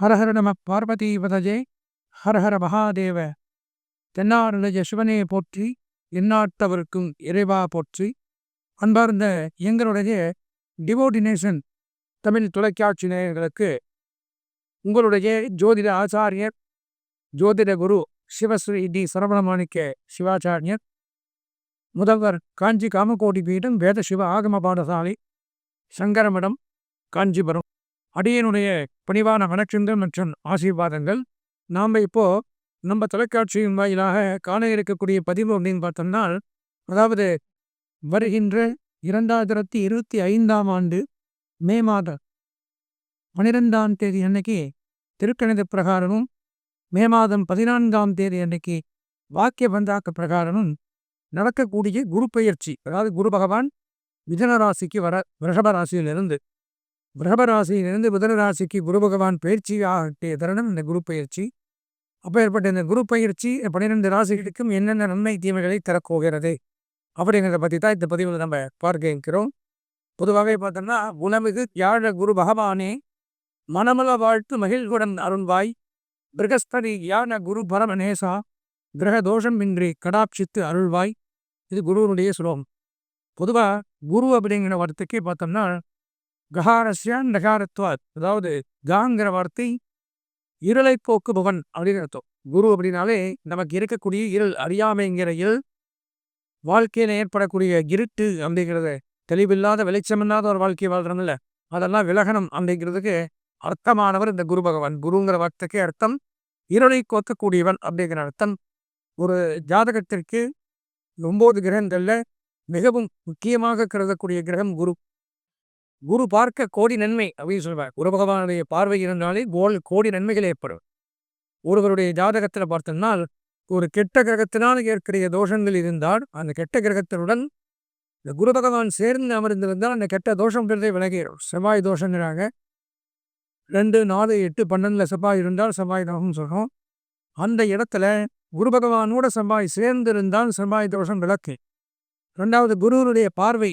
ஹரஹர நம பார்வதி பதஜே ஹரஹர மகாதேவ. தென்னாருடைய சிவனே போற்றி எந்நாட்டவருக்கும் இறைவா போற்றி. அன்பார்ந்த எங்களுடைய டிவோடினேஷன் தமிழ் தொலைக்காட்சி நேயர்களுக்கு உங்களுடைய ஜோதிட ஆச்சாரியர் ஜோதிட குரு சிவஸ்ரீ டி. சரவணமாணிக்க சிவாச்சாரியர் முதல்வர் காஞ்சி காமகோடி பீடம் வேத சிவ ஆகம பாடசாலை சங்கரமடம் காஞ்சிபுரம். அடியனுடைய பணிவான வணக்கங்கள் மற்றும் ஆசீர்வாதங்கள். நாம் இப்போ நம்ம தொலைக்காட்சியின் வாயிலாக காண இருக்கக்கூடிய பதிவு அப்படின்னு பார்த்தோம்னா அதாவது வருகின்ற இரண்டாயிரத்தி இருபத்தி ஐந்தாம் ஆண்டு மே மாதம் பனிரெண்டாம் தேதி அன்னைக்கு திருக்கணித பிரகாரமும் மே மாதம் பதினான்காம் தேதி அன்னைக்கு வாக்கிய பந்தாக்க பிரகாரமும் நடக்கக்கூடிய குரு பயிற்சி. அதாவது குரு பகவான் மிதன ராசிக்கு வர ரிஷப ராசியிலிருந்து ரிஷபராசியிலிருந்து புதனராசிக்கு குரு பகவான் பயிற்சி ஆகிய தருணம் இந்த குரு பயிற்சி. அப்போ ஏற்பட்ட இந்த குரு பயிற்சி பன்னிரெண்டு ராசிகளுக்கும் என்னென்ன நன்மை தீமைகளை தரப்போகிறது? அப்படிங்கிறத பற்றி தான் இந்த பதிவில் நம்ம பார்க்க இருக்கிறோம். பொதுவாகவே பார்த்தோம்னா உணவுக்கு யாழ குரு பகவானே மனமல வாழ்த்து மகிழ்வுடன் அருண்வாய் பிரகஸ்பதி யான குரு பரமநேசா கிரக தோஷம் இன்றி கடாட்சித்து அருள்வாய். இது குருவனுடைய சுலோகம் பொதுவாக குரு அப்படிங்கிற வார்த்தைக்கே பார்த்தோம்னா ககாரஸ்யான் நகாரத்வாத் அதாவது காங்கிற வார்த்தை இருளை போக்குபவன் அப்படின்னு அர்த்தம். குரு அப்படின்னாலே நமக்கு இருக்கக்கூடிய இருள் அறியாமைங்கிற இருள் வாழ்க்கையில் ஏற்படக்கூடிய இருட்டு அப்படிங்கிறத தெளிவில்லாத வெளிச்சமில்லாத ஒரு வாழ்க்கையை வாழ்றதுல அதெல்லாம் விலகனம் அப்படிங்கிறதுக்கு அர்த்தமானவர் இந்த குரு பகவான். குருங்கிற வார்த்தைக்கு அர்த்தம் இருளை கோக்கக்கூடியவன் அப்படிங்கிற அர்த்தம். ஒரு ஜாதகத்திற்கு ஒம்பது கிரகங்களில் மிகவும் முக்கியமாக கருதக்கூடிய கிரகம் குரு. குரு பார்க்க கோடி நன்மை அப்படின்னு சொல்லுவார். குரு பகவானுடைய பார்வை இருந்தாலே கோல் கோடி நன்மைகள் ஏற்படும். ஒருவருடைய ஜாதகத்தில் பார்த்தோம்னால் ஒரு கெட்ட கிரகத்தினால் ஏற்கரிய தோஷங்கள் இருந்தால் அந்த கெட்ட கிரகத்தினுடன் இந்த குரு பகவான் சேர்ந்து அமர்ந்திருந்தால் அந்த கெட்ட தோஷம் பிறந்தே விலகிடும் செவ்வாய் தோஷங்கிறாங்க ரெண்டு நாலு எட்டு பன்னெண்டுல செவ்வாய் இருந்தால் செவ்வாய் தோஷம் சொல்கிறோம் அந்த இடத்துல குரு பகவானோட செவ்வாய் சேர்ந்திருந்தால் செவ்வாய் தோஷம் விளக்கு. ரெண்டாவது குருவனுடைய பார்வை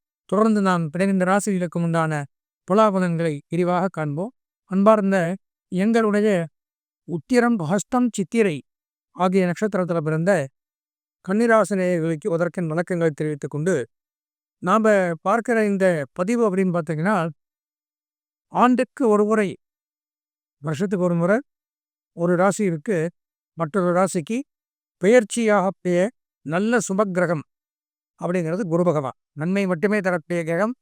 தொடர்ந்து நாம் பிறகின்ற ராசிகளுக்கு உண்டான புலாபலன்களை விரிவாக காண்போம். அன்பார்ந்த எங்களுடைய உத்திரம் ஹஸ்தம் சித்திரை ஆகிய நட்சத்திரத்தில் பிறந்த கன்னிராசினியர்களுக்கு உதற்கன் வணக்கங்களை தெரிவித்துக் கொண்டு நாம் பார்க்கிற இந்த பதிவு அப்படின்னு பார்த்தீங்கன்னா ஆண்டுக்கு ஒரு முறை வருஷத்துக்கு ஒரு முறை ஒரு ராசி மற்றொரு ராசிக்கு பெயர்ச்சியாக நல்ல சுபக்கிரகம் அப்படிங்கிறது குரு பகவான். நன்மை மட்டுமே தரக்கூடிய கிரகம்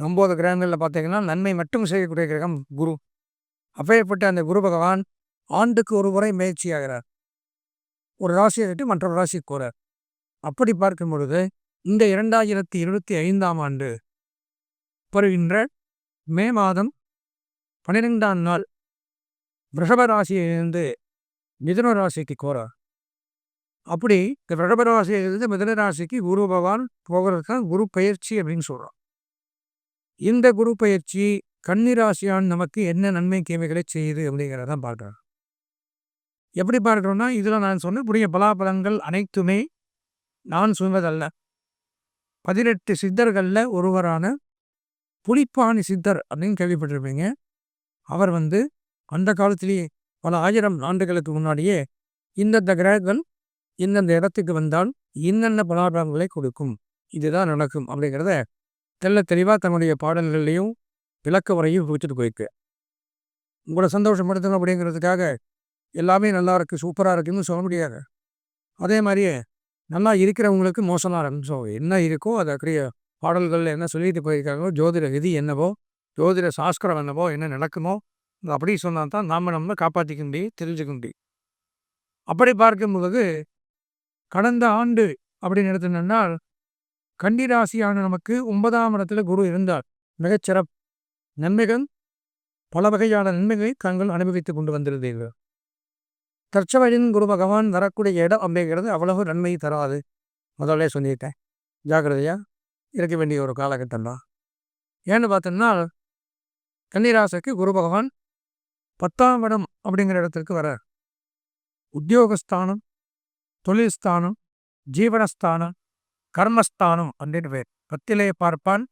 ஒம்பது கிரகங்களில் பார்த்தீங்கன்னா நன்மை மட்டும் செய்யக்கூடிய கிரகம் குரு. அப்பேற்பட்ட அந்த குரு பகவான் ஆண்டுக்கு ஒரு முறை முயற்சியாகிறார் ஒரு ராசியை விட்டு மற்றொரு ராசி கூறார் அப்படி பார்க்கும் பொழுது இந்த இரண்டாயிரத்தி இருபத்தி ஐந்தாம் ஆண்டு வருகின்ற மே மாதம் பன்னிரெண்டாம் நாள் ரிஷப ராசியிலிருந்து மிதுன ராசிக்கு கோரார் அப்படி இந்த ரிஷபராசியிலிருந்து மிதனராசிக்கு குரு பகவான் போகிறதுக்கு குரு பயிற்சி அப்படின்னு சொல்கிறோம் இந்த குரு பயிற்சி கன்னிராசியான் நமக்கு என்ன நன்மை தீமைகளை செய்யுது அப்படிங்கிறதான் பார்க்குறோம் எப்படி பார்க்குறோம்னா இதில் நான் சொன்ன புரிய பலாபலங்கள் அனைத்துமே நான் சொல்வதல்ல. பதினெட்டு சித்தர்களில் ஒருவரான புலிப்பாணி சித்தர் அப்படின்னு கேள்விப்பட்டிருப்பீங்க. அவர் வந்து அந்த காலத்திலேயே பல ஆயிரம் ஆண்டுகளுக்கு முன்னாடியே இந்தந்த கிரகங்கள் இந்தந்த இடத்துக்கு வந்தால் இன்னென்ன பலாபலங்களை கொடுக்கும்? இதுதான் நடக்கும் அப்படிங்கிறத தெல்ல தெளிவாக தன்னுடைய பாடல்கள்லையும் விளக்க உரையும் வச்சுட்டு போயிருக்கு. உங்களை சந்தோஷப்படுத்தணும் அப்படிங்கிறதுக்காக எல்லாமே நல்லா இருக்குது சூப்பராக இருக்குன்னு சொல்ல முடியாது. அதே மாதிரியே நல்லா இருக்கிறவங்களுக்கு மோசமாக இருக்கும் ஸோ என்ன இருக்கோ அதை அப்படியே பாடல்களில் என்ன சொல்லிட்டு போயிருக்காங்களோ ஜோதிட விதி என்னவோ ஜோதிட சாஸ்திரம் என்னவோ என்ன நடக்குமோ அப்படி சொன்னால் தான் நாம் நம்ம காப்பாற்றிக்க முடியும் தெரிஞ்சுக்க முடியும். அப்படி பார்க்கும்போது கடந்த ஆண்டு அப்படின்னு எடுத்துனால் கன்னிராசியான நமக்கு ஒன்பதாம் இடத்துல குரு இருந்தார். மிகச்சிறப்பு நன்மைகள் பல வகையான நன்மைகளை தாங்கள் அனுபவித்துக் கொண்டு வந்திருந்தீர்கள். தற்சவழின் குரு பகவான் வரக்கூடிய இடம் அப்படிங்கிறது அவ்வளவு நன்மை தராது. முதல்ல சொல்லிட்டேன். ஜாக்கிரதையாக இருக்க வேண்டிய ஒரு காலகட்டம் தான் ஏன்னு பார்த்தோம்னா கன்னிராசிக்கு குரு பகவான் பத்தாம் இடம் அப்படிங்கிற இடத்திற்கு வர உத்தியோகஸ்தானம் தொழில் ஸ்தானம் ஜீவனஸ்தானம் கர்மஸ்தானம் அப்படின்னு பேர் பத்திலே பார்ப்பான்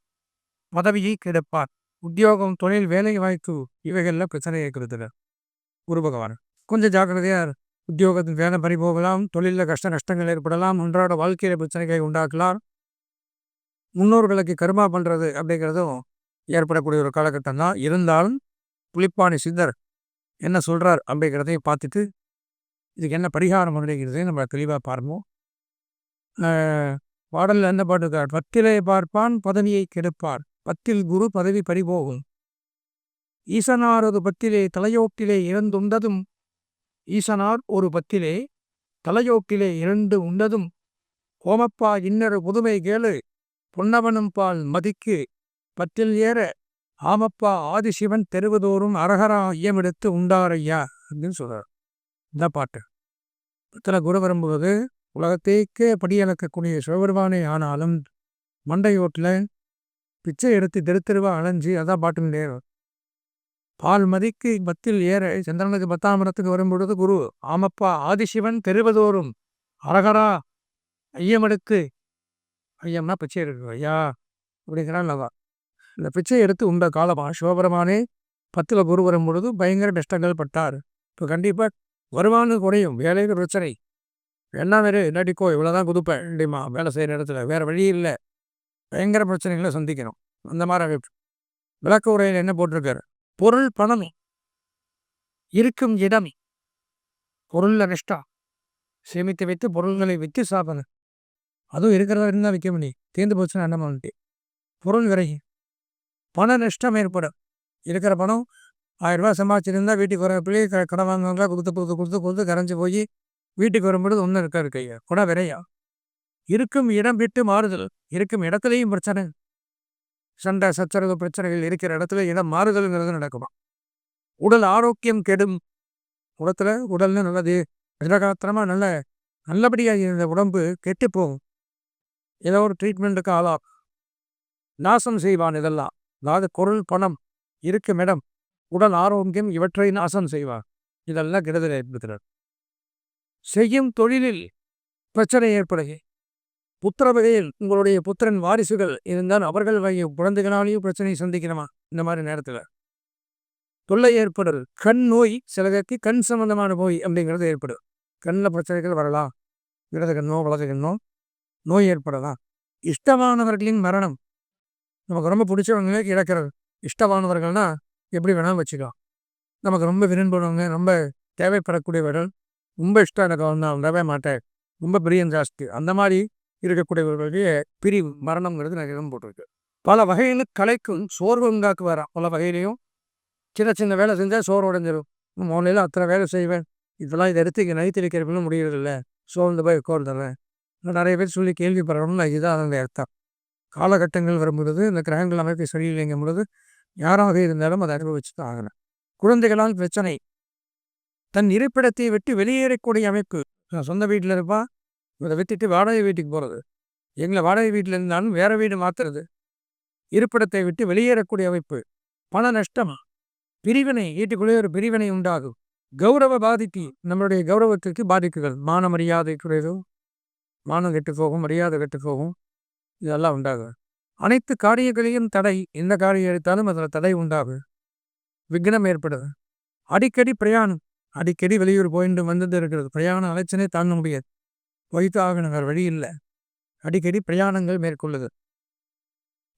பதவியை கெடுப்பான் உத்தியோகம் தொழில் வேலை வாய்ப்பு இவைகளில் பிரச்சனை இருக்கிறது குரு பகவான். கொஞ்சம் ஜாக்கிரதையாக உத்தியோகத்தின் வேலை பறி போகலாம் தொழிலில் கஷ்ட நஷ்டங்கள் ஏற்படலாம் அன்றாட வாழ்க்கையில் பிரச்சனைகளை உண்டாக்கலாம். முன்னோர்களுக்கு கருமா பண்ணுறது அப்படிங்கிறதும் ஏற்படக்கூடிய ஒரு காலகட்டம் தான். இருந்தாலும் புளிப்பானி சித்தர் என்ன சொல்கிறார் அப்படிங்கிறதையும் பார்த்துட்டு இதுக்கு என்ன பரிகாரம் அப்படிங்கிறதையும் நம்ம தெளிவாக பார்ப்போம். பாடலில் என்ன பாட்டுக்கார் பத்திலே பார்ப்பான் பதவியை கெடுப்பார். பத்தில் குரு பதவி பறிபோகும். ஈசனாரது பத்திலே தலையோட்டிலே இறந்துண்டதும் ஈசனார் ஒரு பத்திலே தலையோக்கிலே இரண்டு உண்டதும். கோமப்பா இன்னொரு புதுமை கேளு பொன்னவனும் பால் மதிக்கு. பத்தில் ஏற ஆமப்பா ஆதிசிவன் தெருவதோறும் அரகரா ஐயமெடுத்து உண்டாரையா அப்படின்னு சொல்கிறார் இந்த பாட்டு. இத்தனை குரு வரும்போது உலகத்தேக்கே படியளக்கக்கூடிய சிவபெருமானே ஆனாலும் மண்டையோட்டில் பிச்சை எடுத்து தெரு தெருவா அலைஞ்சி அதான் பாட்டு நேரம் பால் மதிக்கு பத்தில் ஏற சந்திரனுக்கு பத்தாம் இடத்துக்கு வரும்பொழுது குரு ஆமப்பா ஆதிசிவன் தெருவதோறும் அரகரா ஐயமெடுத்து ஐயம்னா பிச்சை எடுக்கும் ஐயா அப்படிங்கிறான் லவா. இந்த பிச்சை எடுத்து உண்ட காலமா சிவபெருமானே பத்தில் குரு வரும்பொழுது பயங்கர நஷ்டங்கள் பட்டார். இப்போ கண்டிப்பாக வருமானம் குறையும் வேலையில் பிரச்சனை. என்ன வேறு இல்லாட்டிக்கோ இவ்வளோதான் குதிப்பேன் அப்படிமா வேலை செய்கிற இடத்துல வேறு வழி இல்லை. பயங்கர பிரச்சனைகளை சந்திக்கணும். அந்த மாதிரி விளக்க உரையில் என்ன போட்டிருக்காரு? பொருள் பணமே. இருக்கும் இடமே. பொருள் நிஷ்டா சேமித்து வைத்து பொருள்களை விற்று சாப்பிடணும் அதுவும் இருக்கிறதா இருந்தால் விற்க முடியும். தீர்ந்து போச்சுன்னா என்ன பண்ணிட்டு பொருள் விரையும். பண நஷ்டம் ஏற்படும். இருக்கிற பணம் ஆயிரம் ரூபாய் சம்பாதிச்சிருந்தா வீட்டுக்கு வர பிள்ளையை கடன் வாங்குவாங்க கொடுத்து கொடுத்து கொடுத்து கொடுத்து கரைஞ்சி போய் வீட்டுக்கு வரும்பொழுது ஒன்றும் இருக்காது கையா கூட விரையா இருக்கும் இடம் விட்டு மாறுதல் இருக்கும் இடத்துலையும் பிரச்சனை. சண்டை சச்சரவு பிரச்சனைகள் இருக்கிற இடத்துல இடம் மாறுதல்ங்கிறது நடக்குமா? உடல் ஆரோக்கியம் கெடும். உடத்துல உடல்னு நல்லது திடகாத்திரமாக நல்ல நல்லபடியாக இருந்த உடம்பு கெட்டு போகும். ஏதோ ஒரு ட்ரீட்மெண்ட்டுக்கு ஆளா நாசம் செய்வான் இதெல்லாம். அதாவது பொருள் பணம் இருக்கும் இடம். உடல் ஆரோக்கியம் இவற்றை நாசம் செய்வார். இதெல்லாம் கெடுதல் ஏற்படுத்தினர் செய்யும் தொழிலில் பிரச்சனை ஏற்படுகை புத்திர வகையில் உங்களுடைய புத்திரன் வாரிசுகள் இருந்தால் அவர்கள் வகை குழந்தைகளாலேயும் பிரச்சனையை சந்திக்கணுமா இந்த மாதிரி நேரத்தில். தொல்லை ஏற்படுது. கண் நோய் சிலருக்கு கண் சம்பந்தமான நோய் அப்படிங்கிறது ஏற்படும் கண்ணில் பிரச்சனைகள் வரலாம். இடது கண்ணோ வலது கண்ணோ நோய் ஏற்படலாம். இஷ்டமானவர்களின் மரணம். நமக்கு ரொம்ப பிடிச்சவங்களே இழக்கிறது இஷ்டமானவர்கள்னா எப்படி வேணாலும் வச்சுக்கலாம். நமக்கு ரொம்ப விரும்புகிறவங்க ரொம்ப தேவைப்படக்கூடியவர்கள் ரொம்ப இஷ்டம் எனக்கு நான் விடவே மாட்டேன். ரொம்ப பிரியம் ஜாஸ்தி. அந்த மாதிரி இருக்கக்கூடியவர்களுடைய பிரிவு மரணம்ங்கிறது நிறைய இடம் போட்டிருக்கு. பல வகையில் கலைக்கும் சோர்வு உண்டாக்குவாராம். பல வகையிலையும் சின்ன சின்ன வேலை செஞ்சால் சோறு உடைஞ்சிடும் முதல்ல அத்தனை வேலை செய்வேன். இதெல்லாம் இதை எடுத்து இங்கே நைத்து வைக்கிறப்பன்னு முடியறதில்ல. சோர்ந்து போய் உட்கார்ந்துடுறேன். நிறைய பேர் சொல்லி கேள்விப்படணும்னு இதுதான் அதனுடைய அர்த்தம். காலகட்டங்கள் வரும்பொழுது இந்த கிரகங்கள் அமைப்பு சரியில்லைங்கும் பொழுது யாராக இருந்தாலும் அதை அனுபவிச்சு தான் ஆகணும். குழந்தைகளால் பிரச்சனை. தன் இருப்பிடத்தை விட்டு வெளியேறக்கூடிய அமைப்பு. சொந்த வீட்டில் இருப்பான் இதை விட்டுட்டு வாடகை வீட்டுக்கு போகிறது எங்களை வாடகை வீட்டில் இருந்தாலும் வேறு வீடு மாற்றுறது இருப்பிடத்தை விட்டு வெளியேறக்கூடிய அமைப்பு. பண நஷ்டம். பிரிவினை. வீட்டுக்குள்ளே ஒரு பிரிவினை உண்டாகும். கௌரவ பாதிப்பு. நம்மளுடைய கௌரவத்திற்கு பாதிக்குகள் மான மரியாதை குறைவு. மானம் கெட்டு போகும் மரியாதை கெட்டு போகும். இதெல்லாம் உண்டாகும். அனைத்து காரியங்களையும் தடை எந்த காரியம் எடுத்தாலும் அதில் தடை உண்டாகும். விக்னம் ஏற்படுது. அடிக்கடி பிரயாணம் அடிக்கடி வெளியூர் போயிட்டு வந்துட்டு இருக்கிறது. பிரயாணம் அலைச்சனே தாங்க முடியாது. வைத்து ஆகணும் வேறு வழி இல்லை. அடிக்கடி பிரயாணங்கள் மேற்கொள்ளுது.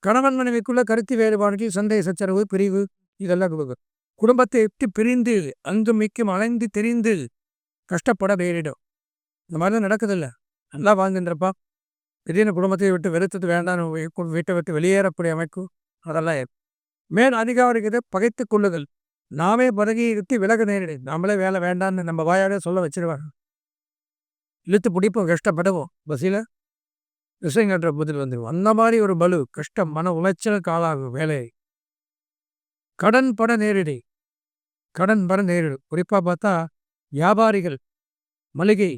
கணவன் மனைவிக்குள்ள கருத்து வேறுபாடுகள் சந்தை சச்சரவு பிரிவு இதெல்லாம் கொடுக்கும் குடும்பத்தை விட்டு பிரிந்து அங்கும் மிக்கும் அலைந்து தெரிந்து கஷ்டப்பட நேரிடும். இந்த மாதிரிலாம் நடக்குதில்ல. நல்லா வாழ்ந்துன்றப்பா திடீர்னு குடும்பத்தை விட்டு வெறுத்தது வேண்டாம் வீட்டை விட்டு வெளியேறக்கூடிய அமைப்பு அதெல்லாம் ஏற்படும். மேல் அதிகாரிகளை பகைத்து கொள்ளுதல். நாமே பதகி இருத்தி விலக நேரிடு. நம்மளே வேலை வேண்டான்னு நம்ம வாயாலே சொல்ல வச்சிருவாங்க. இழுத்து பிடிப்போம் கஷ்டப்படுவோம். பஸ்ஸில் விஷயம் கட்டுற பதில் வந்துடும் அந்த மாதிரி ஒரு பலு கஷ்டம் மன உளைச்சலுக்கு ஆளாகும் வேலை கடன் பட நேரிடி. கடன் பட நேரிடும். குறிப்பாக பார்த்தா வியாபாரிகள் மளிகை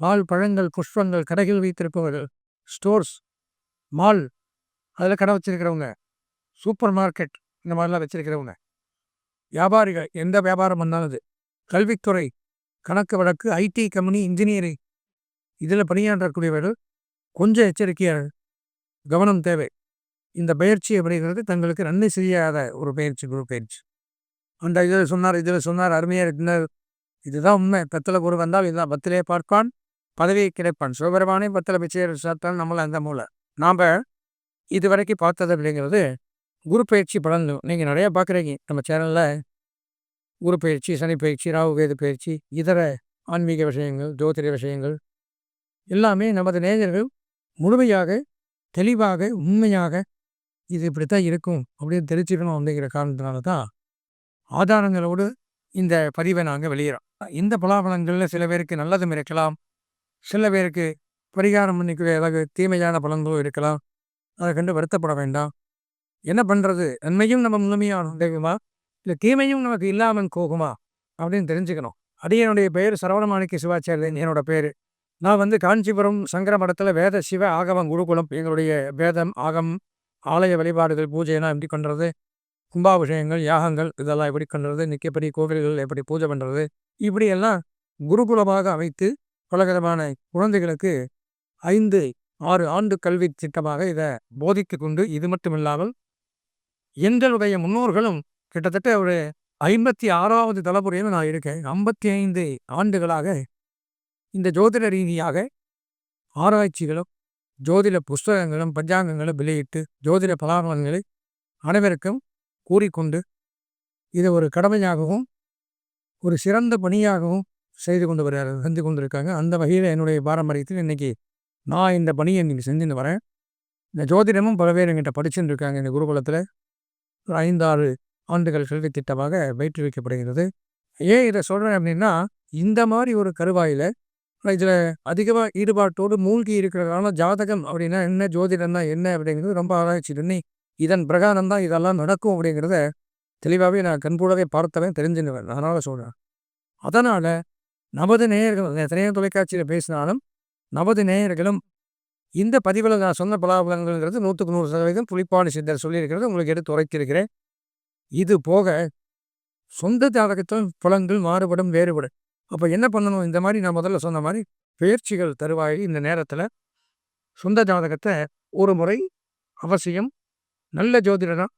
பால் பழங்கள் புஷ்பங்கள் கடைகள் வைத்திருப்பவர்கள். Stores mall. அதில் கடை வச்சிருக்கிறவங்க. சூப்பர் மார்க்கெட் இந்த மாதிரிலாம் வச்சுருக்கிறவங்க. வியாபாரிகள் எந்த வியாபாரம் பண்ணாலும் கல்வித்துறை கணக்கு வழக்கு ஐடி கம்பெனி இன்ஜினியரிங். இதில் பணியாற்றக்கூடியவர்கள் கொஞ்சம் எச்சரிக்கையாக கவனம் தேவை. இந்த பயிற்சி அப்படிங்கிறது தங்களுக்கு நன்மை செய்யாத ஒரு பயிற்சி குரு பயிற்சி. அந்த இதில் சொன்னார் இதில் சொன்னார் அருமையாக இருந்தார். இதுதான் உண்மை. பத்தில் குரு வந்தால் இதுதான். பத்திலே பார்ப்பான். பதவியை கிடைப்பான் சிவபெருமானே பத்தில் பிச்சை சாத்தால் நம்மளை அந்த மூலை நாம் இது வரைக்கும் பார்த்தது அப்படிங்கிறது குரு பயிற்சி பலன்கள் நீங்கள் நிறையா பார்க்குறீங்க நம்ம சேனலில் குரு பயிற்சி சனி பயிற்சி ராகு வேது பயிற்சி இதர ஆன்மீக விஷயங்கள் ஜோதிட விஷயங்கள் எல்லாமே நமது நேயர்கள் முழுமையாக தெளிவாக உண்மையாக இது இப்படித்தான் இருக்கும் அப்படின்னு தெரிஞ்சுக்கணும் அப்படிங்கிற காரணத்தினால தான் ஆதாரங்களோடு இந்த பதிவை நாங்கள் வெளியிடறோம் இந்த பலாபலங்களில் சில பேருக்கு நல்லதும் இருக்கலாம் சில பேருக்கு பரிகாரம் பண்ணிக்கிற ஏதாவது தீமையான பலன்களும் இருக்கலாம். அதை கண்டு வருத்தப்பட வேண்டாம். என்ன பண்ணுறது நன்மையும் நம்ம முழுமையான உதவுமா இல்லை தீமையும் நமக்கு இல்லாமல் போகுமா? அப்படின்னு தெரிஞ்சுக்கணும். அடியனுடைய பெயர் சரவணமாணிக்க சிவாச்சாரியன் என்னோட பேர். நான் வந்து காஞ்சிபுரம் சங்கர மடத்தில் வேத சிவ ஆகமம் குருகுலம் எங்களுடைய வேதம் ஆகம் ஆலய வழிபாடுகள் பூஜையெல்லாம் எப்படி பண்ணுறது கும்பாபிஷேகங்கள் யாகங்கள் இதெல்லாம் எப்படி பண்ணுறது நிற்கப்படி கோவில்கள் எப்படி பூஜை பண்ணுறது இப்படியெல்லாம் குருகுலமாக அமைத்து பலவிதமான குழந்தைகளுக்கு ஐந்து ஆறு ஆண்டு கல்வி திட்டமாக இதை போதித்து கொண்டு இது மட்டுமில்லாமல் எங்களுடைய முன்னோர்களும் கிட்டத்தட்ட ஒரு ஐம்பத்தி ஆறாவது தலைமுறையில் நான் இருக்கேன். ஐம்பத்தி ஐந்து ஆண்டுகளாக இந்த ஜோதிட ரீதியாக ஆராய்ச்சிகளும் ஜோதிட புஸ்தகங்களும் பஞ்சாங்கங்களும் வெளியிட்டு ஜோதிட பலாபலன்களை அனைவருக்கும் கூறிக்கொண்டு இதை ஒரு கடமையாகவும் ஒரு சிறந்த பணியாகவும் செய்து கொண்டு வர செஞ்சு கொண்டிருக்காங்க. அந்த வகையில் என்னுடைய பாரம்பரியத்தில் இன்றைக்கி நான் இந்த பணியை இன்றைக்கி செஞ்சுன்னு வரேன். இந்த ஜோதிடமும் பல பேர் எங்கிட்ட படிச்சுட்டு இருக்காங்க. இந்த குருகுலத்தில் ஒரு ஐந்தாறு ஆண்டுகள் கல்வி திட்டமாக பயிற்றுவிக்கப்படுகிறது. ஏன் இதை சொல்கிறேன் அப்படின்னா இந்த மாதிரி ஒரு கருவாயில் இதில் அதிகமாக ஈடுபாட்டோடு மூழ்கி இருக்கிறதுனால ஜாதகம் அப்படின்னா என்ன ஜோதிடம் தான் என்ன அப்படிங்கிறது ரொம்ப ஆராய்ச்சி பண்ணி இதன் பிரகாரம் தான் இதெல்லாம் நடக்கும் அப்படிங்கிறத தெளிவாகவே நான் கண்கூடவே பார்த்தவன் தெரிஞ்சுன்னு அதனால் சொல்கிறேன் அதனால் நமது நேயர்கள் எத்தனையோ தொலைக்காட்சியில் பேசினாலும் நமது நேயர்களும் இந்த பதிவில் நான் சொன்ன பலாபலங்கள்ங்கிறது நூற்றுக்கு நூறு சதவீதம் புளிப்பாடு சித்தர் சொல்லியிருக்கிறது உங்களுக்கு எடுத்து உரைத்திருக்கிறேன். இது போக சொந்த ஜாதகத்தில் புலங்கள் மாறுபடும் வேறுபடும். அப்போ என்ன பண்ணணும்? இந்த மாதிரி நான் முதல்ல சொன்ன மாதிரி பயிற்சிகள் தருவாய் இந்த நேரத்தில் சொந்த ஜாதகத்தை ஒரு முறை அவசியம் நல்ல ஜோதிடராக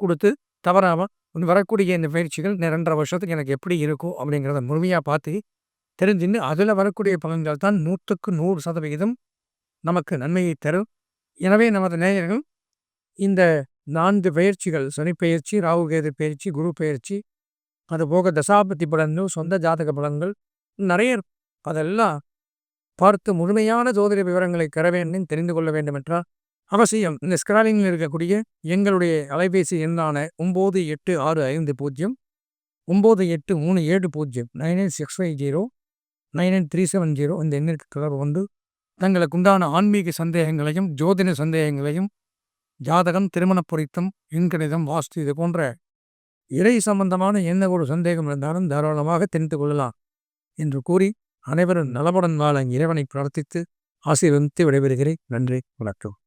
கொடுத்து தவறாமல் வரக்கூடிய இந்த பயிற்சிகள் ரெண்டரை வருஷத்துக்கு எனக்கு எப்படி இருக்கும் அப்படிங்கிறத முழுமையாக பார்த்து தெரிஞ்சுன்னு அதில் வரக்கூடிய பலன்கள் தான் நூற்றுக்கு நூறு சதவிகிதம் நமக்கு நன்மையை தரும். எனவே நமது நேயர்கள் இந்த நான்கு பயிற்சிகள் சனி பயிற்சி ராகுகேது பயிற்சி குரு பயிற்சி அதுபோக தசாபதி பலன்கள் சொந்த ஜாதக பலன்கள் நிறைய அதெல்லாம் பார்த்து முழுமையான ஜோதிட விவரங்களை பெற வேண்டும் தெரிந்து கொள்ள வேண்டும் என்றால் அவசியம். இந்த ஸ்கிராலிங்கில் இருக்கக்கூடிய எங்களுடைய அலைபேசி எண்ணான ஒம்பது எட்டு ஆறு ஐந்து பூஜ்ஜியம் ஒம்பது எட்டு மூணு ஏழு பூஜ்ஜியம் nine eight six five zero nine eight three seven zero இந்த எண்ணிற்கு தொடர்பு கொண்டு தங்களுக்கு உண்டான ஆன்மீக சந்தேகங்களையும் ஜோதிட சந்தேகங்களையும் ஜாதகம் திருமண பொருத்தம் எண்கணிதம் வாஸ்து இது போன்ற இறை சம்பந்தமான எந்த ஒரு சந்தேகம் இருந்தாலும் தாராளமாக தெரிந்து கொள்ளலாம் என்று கூறி அனைவரும் நலமுடன் வாழ இறைவனை பிரார்த்தித்து ஆசீர்வதித்து விடைபெறுகிறேன். நன்றி வணக்கம்.